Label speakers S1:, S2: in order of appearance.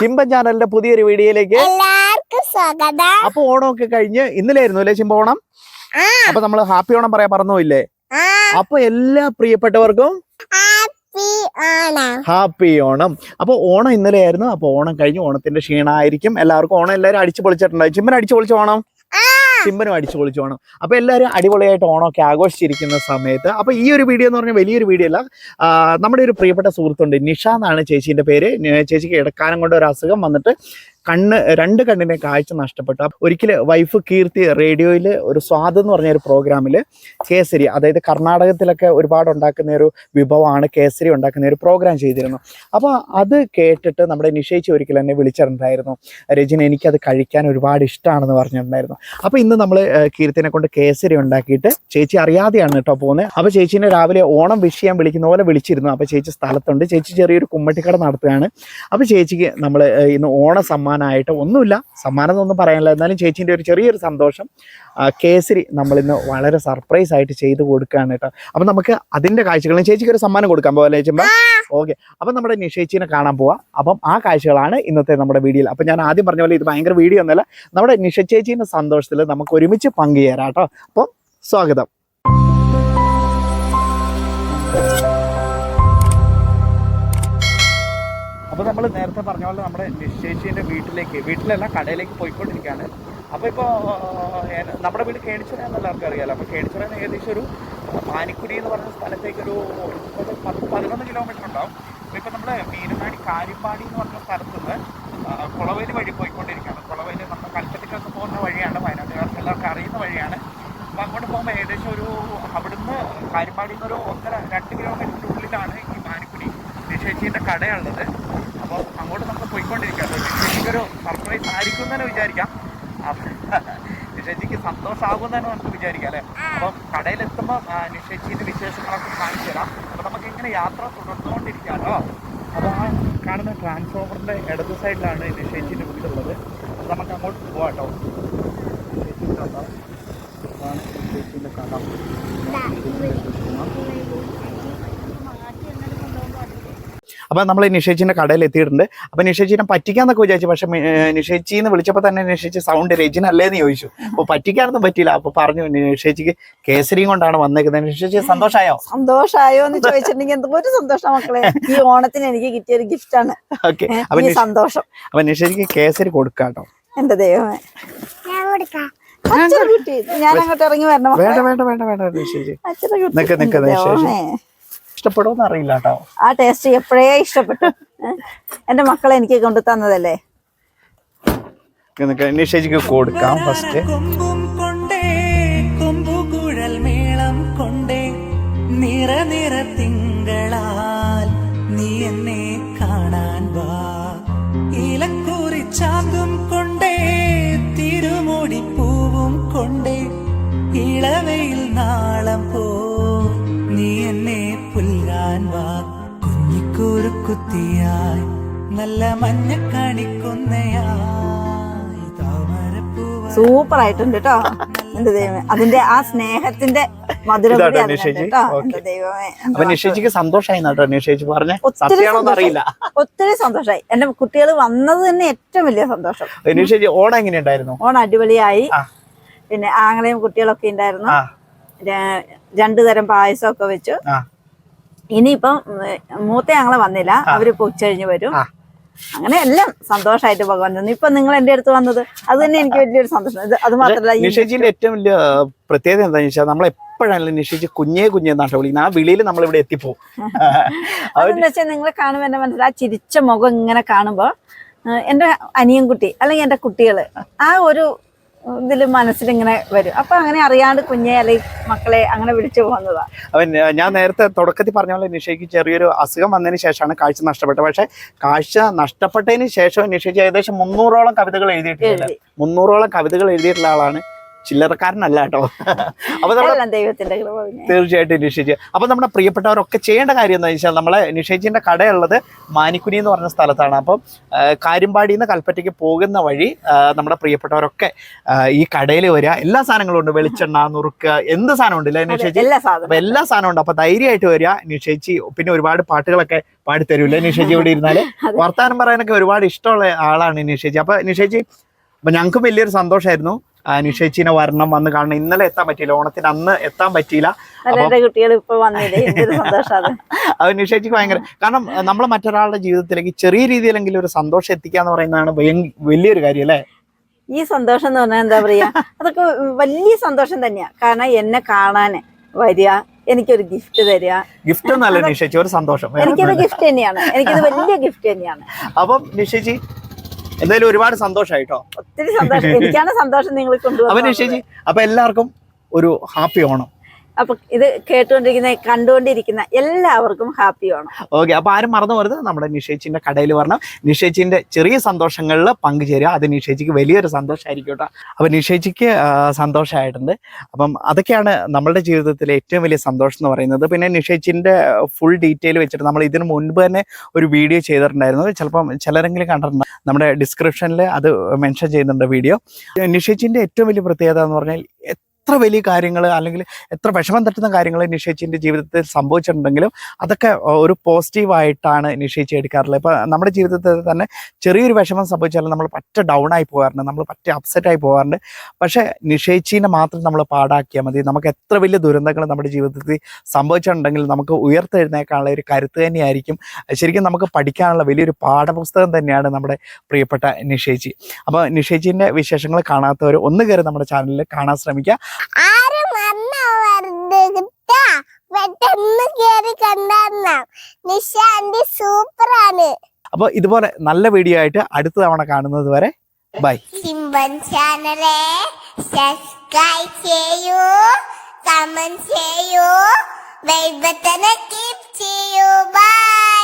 S1: ചിമ്പൻ ചാനലിന്റെ പുതിയൊരു വീഡിയോയിലേക്ക്
S2: എല്ലാവർക്കും സ്വാഗതം.
S1: അപ്പൊ ഓണമൊക്കെ കഴിഞ്ഞ് ഇന്നലെയായിരുന്നു അല്ലേ ചിമ്പ ഓണം അപ്പൊ നമ്മൾ ഹാപ്പി ഓണം പറയാൻ പറഞ്ഞില്ലേ അപ്പൊ എല്ലാ പ്രിയപ്പെട്ടവർക്കും
S2: ഹാപ്പി ഓണം.
S1: അപ്പൊ ഓണം ഇന്നലെയായിരുന്നു. അപ്പൊ ഓണം കഴിഞ്ഞ് ഓണത്തിന്റെ ക്ഷീണമായിരിക്കും. എല്ലാവർക്കും ഓണം എല്ലാവരും അടിച്ചു പൊളിച്ചിട്ടുണ്ടായി ചിമ്പൻ അടിച്ചു പൊളിച്ച ഓണം? ചിമ്പനും അടിച്ചു പൊളിച്ചു ഓണം അപ്പൊ എല്ലാവരും അടിപൊളിയായിട്ട് ഓണമൊക്കെ ആഘോഷിച്ചിരിക്കുന്ന സമയത്ത് അപ്പൊ ഈ ഒരു വീഡിയോ എന്ന് പറഞ്ഞാൽ വലിയൊരു വീഡിയോ അല്ല നമ്മുടെ ഒരു പ്രിയപ്പെട്ട സുഹൃത്തുണ്ട് നിഷ എന്നാണ് ചേച്ചിന്റെ പേര്. ചേച്ചിക്ക് ഇടക്കാനം കൊണ്ട് ഒരു അസുഖം വന്നിട്ട് കണ്ണ് രണ്ട് കണ്ണിനെ കാഴ്ച നഷ്ടപ്പെട്ടു. ഒരിക്കലും വൈഫ് കീർത്തി റേഡിയോയിൽ ഒരു സ്വാദ് എന്ന് പറഞ്ഞ ഒരു പ്രോഗ്രാമിൽ കേസരി അതായത് കർണാടകത്തിലൊക്കെ ഒരുപാട് ഉണ്ടാക്കുന്ന ഒരു വിഭവമാണ് കേസരി ഉണ്ടാക്കുന്ന ഒരു പ്രോഗ്രാം ചെയ്തിരുന്നു. അപ്പോൾ അത് കേട്ടിട്ട് നമ്മുടെ നിശ്ചയിച്ച് ഒരിക്കൽ എന്നെ വിളിച്ചിട്ടുണ്ടായിരുന്നു. രജന എനിക്കത് കഴിക്കാൻ ഒരുപാട് ഇഷ്ടമാണെന്ന് പറഞ്ഞിട്ടുണ്ടായിരുന്നു. അപ്പോൾ ഇന്ന് നമ്മൾ കീർത്തിനെ കൊണ്ട് കേസരി ഉണ്ടാക്കിയിട്ട് ചേച്ചി അറിയാതെയാണ് കേട്ടോ പോകുന്നത് അപ്പോൾ ചേച്ചീനെ രാവിലെ ഓണം വിഷ് ചെയ്യാൻ വിളിക്കുന്ന പോലെ വിളിച്ചിരുന്നു. അപ്പോൾ ചേച്ചി സ്ഥലത്തുണ്ട്. ചേച്ചി ചെറിയൊരു കുമ്മട്ടിക്കട നടത്തുകയാണ്. അപ്പോൾ ചേച്ചിക്ക് നമ്മൾ ഇന്ന് ഓണ സമ്മാനമായിട്ട് ഒന്നുമില്ല. സമ്മാനം എന്നൊന്നും പറയാനില്ല. എന്നാലും ചേച്ചീന്റെ ഒരു ചെറിയൊരു സന്തോഷം. കേസരി നമ്മളിന്ന് വളരെ സർപ്രൈസ് ആയിട്ട് ചെയ്ത് കൊടുക്കുകയാണ് കേട്ടോ. അപ്പം നമുക്ക് അതിന്റെ കാഴ്ചകളും ചേച്ചിക്ക് ഒരു സമ്മാനം കൊടുക്കാൻ പോകല്ലേ ചേച്ചമ്പ ഓക്കെ. അപ്പം നമ്മുടെ നിഷേച്ചിനെ കാണാൻ പോവാം. അപ്പം ആ കാഴ്ചകളാണ് ഇന്നത്തെ നമ്മുടെ വീഡിയോയിൽ. അപ്പം ഞാൻ ആദ്യം പറഞ്ഞ പോലെ ഇത് ഭയങ്കര വീഡിയോ ഒന്നുമല്ല നമ്മുടെ നിഷ ചേച്ചീന്റെ സന്തോഷത്തിൽ നമുക്ക് ഒരുമിച്ച് പങ്കുചേരാം കേട്ടോ. അപ്പം സ്വാഗതം. അപ്പോൾ നമ്മൾ നേരത്തെ പറഞ്ഞ പോലെ നമ്മുടെ നിശ്ചയിച്ചിന്റെ വീട്ടിലേക്ക് വീട്ടിലല്ല കടയിലേക്ക് പോയിക്കൊണ്ടിരിക്കുകയാണ്. അപ്പോൾ ഇപ്പോൾ നമ്മുടെ വീട് കേണിച്ചിറ എന്നെല്ലാവർക്കും അറിയാലോ. അപ്പോൾ കേണിച്ചിറ ഏകദേശം ഒരു പാനിക്കുടി എന്ന് പറഞ്ഞ സ്ഥലത്തേക്ക് ഒരു പത്ത് പതിനൊന്ന് കിലോമീറ്റർ ഉണ്ടാവും. അപ്പോൾ ഇപ്പോൾ നമ്മൾ മീനങ്ങാടി കാര്യപ്പാടി എന്ന് പറഞ്ഞ സ്ഥലത്ത് നിന്ന് കുളവേലി വഴി പോയിക്കൊണ്ടിരിക്കുകയാണ്. കുളവേലി നമ്മൾ കൽപ്പറ്റയ്ക്കൊക്കെ പോകുന്ന വഴിയാണ് വയനാട്ടുകാർക്ക് എല്ലാവർക്കും അറിയുന്ന വഴിയാണ്. അപ്പോൾ അങ്ങോട്ട് പോകുമ്പോൾ ഏകദേശം ഒരു അവിടുന്ന് കാര്യപ്പാടിയിൽ നിന്ന് ഒരു ഒന്നര രണ്ട് കിലോമീറ്ററിന്റെ ഉള്ളിലാണ് ഈ പാനിക്കുടി നിഷേച്ചിന്റെ കടയുള്ളത്. അപ്പോൾ അങ്ങോട്ട് നമ്മൾ പോയിക്കൊണ്ടിരിക്കുകയാണ് നിഷേച്ചിക്ക് ഒരു സർപ്രൈസ് ആയിരിക്കും എന്ന് തന്നെ വിചാരിക്കാം. നിഷേച്ചിക്ക് സന്തോഷമാകുമെന്ന് തന്നെ നമുക്ക് വിചാരിക്കാം അല്ലേ? അപ്പം കടയിലെത്തുമ്പോൾ നിഷേച്ചിന്റെ വിശേഷങ്ങളൊക്കെ കാണിച്ചു തരാം. അപ്പോൾ നമുക്ക് ഇങ്ങനെ യാത്ര തുടർന്നുകൊണ്ടിരിക്കാം കേട്ടോ. അപ്പോൾ ആ കാണുന്ന ട്രാൻസ്ഫോമറിന്റെ ഇടത് സൈഡിലാണ് നിഷേച്ചിന്റെ വീടുള്ളത്. അപ്പോൾ നമുക്ക് അങ്ങോട്ട് പോവാം കേട്ടോ. നിഷേച്ചിന്റെ കട അതാണ് നിഷേച്ചിന്റെ കട അപ്പൊ നമ്മൾ നിഷേച്ചിന്റെ കടയിൽ എത്തിയിട്ടുണ്ട്. അപ്പോൾ നിഷേച്ചിനെ പറ്റിക്കാന്നൊക്കെ വിചാരിച്ചു. പക്ഷേ നിഷേച്ചി എന്ന് വിളിച്ചപ്പോൾ തന്നെ നിഷേച്ചി സൗണ്ട് രചന അല്ലേന്ന് ചോദിച്ചു. അപ്പോൾ പറ്റിക്കാനൊന്നും പറ്റിയില്ല. അപ്പോൾ പറഞ്ഞു നിഷേച്ചിക്ക് കേസരിയും കൊണ്ടാണ് വന്നേക്കുന്നത്. നിഷേച്ചി സന്തോഷമായോ
S3: സന്തോഷമായോ എന്ന് ചോദിച്ചിട്ടുണ്ടെങ്കിൽ എന്തോ ഒരു സന്തോഷം മക്കളെ. ഈ ഓണത്തിന് എനിക്ക് കിട്ടിയ ഒരു ഗിഫ്റ്റ് ആണ്.
S1: ഓക്കെ. അപ്പം
S3: സന്തോഷം.
S1: അപ്പം നിഷേച്ചിക്ക് കേസരി കൊടുക്കാട്ടോ
S3: എന്റെ ദൈവമേ.
S2: ഞാൻ കൊടുക്കാം.
S3: ഞാൻ അങ്ങോട്ട് ഇറങ്ങി വരണം
S1: വേണ്ട വേണ്ട വേണ്ട വേണ്ട നിക്ക് നിക്ക്. ഇഷ്ടപ്പെടുമെന്ന് അറിയില്ല കേട്ടോ.
S3: ആ ടേസ്റ്റ് എപ്പോഴേ ഇഷ്ടപ്പെട്ടു? എന്റെ മക്കളെ എനിക്ക് കൊണ്ടു തന്നതല്ലേ?
S1: നിഷേച്ചിക്ക് കൊടുക്കാം ഫസ്റ്റ്
S4: കൊമ്പും കൊണ്ടേ കൊമ്പുകുഴൽ മേളം കൊണ്ടേ. നിറ നിറ തിങ്കളാൽ നീ എന്നെ കാണാൻ വാ. ഇലക്കൂറി കൊണ്ടേ തിരുമുടി പൂവും കൊണ്ടേ. ഇളവയിൽ നാളം പോ നല്ല മഞ്ഞ
S3: സൂപ്പർ ആയിട്ടുണ്ട് കേട്ടോ എന്റെ ദൈവമേ. അതിന്റെ ആ സ്നേഹത്തിന്റെ മധുരം
S1: സന്തോഷമായി കേട്ടോ പറഞ്ഞ?
S3: ഒത്തിരി
S1: സത്യമാണോന്ന് അറിയില്ല.
S3: ഒത്തിരി സന്തോഷമായി. എന്റെ കുട്ടികൾ വന്നത് തന്നെ ഏറ്റവും വലിയ സന്തോഷം.
S1: നിഷേച്ചി ഓണം എങ്ങനെയുണ്ടായിരുന്നു?
S3: ഓണം അടിപൊളിയായി. പിന്നെ ആങ്ങളെയും കുട്ടികളൊക്കെ ഉണ്ടായിരുന്നു. രണ്ടു തരം പായസമൊക്കെ വെച്ചു.
S1: ആ.
S3: ഇനിയിപ്പം മൂത്ത ഞങ്ങളെ വന്നില്ല. അവരിപ്പോ ഉച്ച കഴിഞ്ഞ് വരും. അങ്ങനെ എല്ലാം സന്തോഷമായിട്ട് ഭഗവാൻ തന്നു ഇപ്പൊ നിങ്ങൾ എന്റെ അടുത്ത് വന്നത് അത് തന്നെ എനിക്ക് വലിയൊരു സന്തോഷം. അത് മാത്രമല്ല
S1: നിഷേജിന്റെ ഏറ്റവും വലിയ പ്രത്യേകത എന്താണെന്ന് വെച്ചാൽ നമ്മൾ എപ്പോഴാണെങ്കിലും നിഷേജ് കുഞ്ഞേ കുഞ്ഞേ എന്നാണ് വിളിക്കുന്നത് ആ വിളിയിൽ നമ്മൾ ഇവിടെ എത്തിപ്പോവും
S3: അതെന്ന് വെച്ചാൽ നിങ്ങളെ കാണുമ്പോൾ എന്റെ മനസ്സിൽ ആ ചിരിച്ച മുഖം ഇങ്ങനെ കാണുമ്പോൾ എന്റെ അനിയൻകുട്ടി അല്ലെങ്കിൽ എന്റെ കുട്ടികൾ ആ ഒരു ഇതിൽ മനസ്സിലിങ്ങനെ വരും. അപ്പൊ അങ്ങനെ അറിയാണ്ട് കുഞ്ഞെ അല്ലെങ്കിൽ മക്കളെ അങ്ങനെ വിളിച്ചു പോകുന്നതാ.
S1: അവൻ ഞാൻ നേരത്തെ തുടക്കത്തിൽ പറഞ്ഞ പോലെ നിഷയ്ക്ക് ചെറിയൊരു അസുഖം വന്നതിന് ശേഷമാണ് കാഴ്ച നഷ്ടപ്പെട്ടത്. പക്ഷെ കാഴ്ച നഷ്ടപ്പെട്ടതിന് ശേഷം നിഷയ്ക്ക് ഏകദേശം മുന്നൂറോളം കവിതകൾ എഴുതിയിട്ടുണ്ട്.
S3: എഴുതി.
S1: മുന്നൂറോളം കവിതകൾ എഴുതിയിട്ടുള്ള ആളാണ് ചില്ലറക്കാരനല്ല കേട്ടോ. അപ്പൊ തീർച്ചയായിട്ടും നിഷേജ് അപ്പൊ നമ്മുടെ പ്രിയപ്പെട്ടവരൊക്കെ ചെയ്യേണ്ട കാര്യം എന്താ വെച്ചാൽ നമ്മളെ നിഷേജിന്റെ കടയുള്ളത് മാനിക്കുനി എന്ന് പറഞ്ഞ സ്ഥലത്താണ്. അപ്പം കാര്യമ്പാടി നിന്ന് കൽപ്പറ്റയ്ക്ക് പോകുന്ന വഴി നമ്മുടെ പ്രിയപ്പെട്ടവരൊക്കെ ഈ കടയിൽ വരിക. എല്ലാ സാധനങ്ങളും ഉണ്ട്. വെളിച്ചെണ്ണ നുറുക്ക് എന്ത് സാധനം ഉണ്ട് അല്ലേ നിഷേജി
S3: എല്ലാ
S1: അപ്പൊ എല്ലാ സാധനവും ഉണ്ട് അപ്പൊ ധൈര്യമായിട്ട് വരിക. നിഷേജി പിന്നെ ഒരുപാട് പാട്ടുകളൊക്കെ പാടിത്തരൂല്ലേ നിഷേജി ഇവിടെ
S3: ഇരുന്നാൽ.
S1: വർത്താനം പറയാനൊക്കെ ഒരുപാട് ഇഷ്ടമുള്ള ആളാണ് നിഷേജി അപ്പൊ നിഷേജി അപ്പൊ ഞങ്ങൾക്കും വലിയൊരു സന്തോഷമായിരുന്നു ആ, നിഷേച്ചിനെ വരണം വന്ന് കാണണം. ഇന്നലെ എത്താൻ പറ്റിയില്ല. ഓണത്തിന് അന്ന് എത്താൻ പറ്റിയില്ല.
S3: കുട്ടികൾ ഇപ്പൊ
S1: നിഷേച്ചിക്ക് ഭയങ്കര കാരണം നമ്മൾ മറ്റൊരാളുടെ ജീവിതത്തിലേക്ക് ചെറിയ രീതിയിലെങ്കിലും ഒരു സന്തോഷം എത്തിക്കുക എന്ന് പറയുന്നതാണ് വലിയൊരു കാര്യം അല്ലേ?
S3: ഈ സന്തോഷം എന്ന് പറഞ്ഞാൽ എന്താ പറയാ അതൊക്കെ വലിയ സന്തോഷം തന്നെയാ. കാരണം എന്നെ കാണാന് വരിക എനിക്കൊരു ഗിഫ്റ്റ് തരിക.
S1: ഗിഫ്റ്റ് നിഷേച്ചി ഒരു സന്തോഷം.
S3: എനിക്കത് ഗിഫ്റ്റ് തന്നെയാണ്. എനിക്കത് വലിയ ഗിഫ്റ്റ് തന്നെയാണ്.
S1: അപ്പം നിഷേച്ചി എന്തായാലും ഒരുപാട് സന്തോഷായിട്ടോ
S3: ഒത്തിരി സന്തോഷം. എനിക്കാണ് സന്തോഷം നിങ്ങൾ
S1: കൊണ്ടുപോകും അപ്പൊ എല്ലാവർക്കും ഒരു ഹാപ്പി ഓണം.
S3: അപ്പൊ ഇത് കേട്ടുകൊണ്ടിരിക്കുന്ന കണ്ടുകൊണ്ടിരിക്കുന്ന എല്ലാവർക്കും ഹാപ്പി ആണ്
S1: ഓക്കെ അപ്പൊ ആരും മറന്നു പോരുത്. നമ്മുടെ നിഷേച്ചിന്റെ കടയിൽ വരണം. നിഷേച്ചിന്റെ ചെറിയ സന്തോഷങ്ങളിൽ പങ്കുചേരുക. അത് നിഷേച്ചിക്ക് വലിയൊരു സന്തോഷമായിരിക്കും കേട്ടോ. അപ്പൊ നിഷേച്ചിക്ക് സന്തോഷമായിട്ടുണ്ട്. അപ്പം അതൊക്കെയാണ് നമ്മളുടെ ജീവിതത്തിലെ ഏറ്റവും വലിയ സന്തോഷം എന്ന് പറയുന്നത്. പിന്നെ നിഷേച്ചിന്റെ ഫുൾ ഡീറ്റെയിൽ വെച്ചിട്ട് നമ്മൾ ഇതിനു മുൻപ് തന്നെ ഒരു വീഡിയോ ചെയ്തിട്ടുണ്ടായിരുന്നു. ചിലപ്പം ചിലരെങ്കിലും കണ്ടിട്ടുണ്ട്. നമ്മുടെ ഡിസ്ക്രിപ്ഷനിൽ അത് മെൻഷൻ ചെയ്യുന്നുണ്ട് വീഡിയോ നിഷേച്ചിന്റെ ഏറ്റവും വലിയ പ്രത്യേകത എന്ന് പറഞ്ഞാൽ എത്ര വലിയ കാര്യങ്ങൾ അല്ലെങ്കിൽ എത്ര വിഷമം തട്ടുന്ന കാര്യങ്ങൾ നിഷേച്ചിന്റെ ജീവിതത്തിൽ സംഭവിച്ചിട്ടുണ്ടെങ്കിലും അതൊക്കെ ഒരു പോസിറ്റീവായിട്ടാണ് നിഷേച്ചി എടുക്കാറുള്ളത്. ഇപ്പം നമ്മുടെ ജീവിതത്തിൽ തന്നെ ചെറിയൊരു വിഷമം സംഭവിച്ചാലും നമ്മൾ പറ്റ ഡൗൺ ആയി പോകാറുണ്ട്. നമ്മൾ പറ്റ അപ്സെറ്റ് ആയി പോകാറുണ്ട്. പക്ഷേ നിഷേച്ചിനെ മാത്രം നമ്മൾ പാടാക്കിയാൽ മതി. നമുക്ക് എത്ര വലിയ ദുരന്തങ്ങൾ നമ്മുടെ ജീവിതത്തിൽ സംഭവിച്ചിട്ടുണ്ടെങ്കിൽ നമുക്ക് ഉയർത്തെഴുന്നേക്കാനുള്ള ഒരു കരുത്ത് തന്നെയായിരിക്കും. ശരിക്കും നമുക്ക് പഠിക്കാനുള്ള വലിയൊരു പാഠപുസ്തകം തന്നെയാണ് നമ്മുടെ പ്രിയപ്പെട്ട നിഷേച്ചി. അപ്പോൾ നിഷേച്ചിന്റെ വിശേഷങ്ങൾ കാണാത്തവർ ഒന്ന് കയറി നമ്മുടെ ചാനലിൽ കാണാൻ ശ്രമിക്കുക.
S2: ആരും വന്നവരുത് കിട്ടാ. പെട്ടെന്ന് കേറി കണ്ടാർന്നാം നിശാന്തി സൂപ്പറാണ്.
S1: അപ്പോൾ ഇതുപോലെ നല്ല വീഡിയോ ആയിട്ട് അടുത്ത തവണ കാണുന്നത് വരെ ബൈ.
S2: സിംബൻ ചാനലെ സബ്സ്ക്രൈബ് ചെയ്യൂ കമന്റ് ചെയ്യൂ വൈബത്തനെ ബട്ടൺ ക്ലിക്ക് ചെയ്യൂ. ബൈ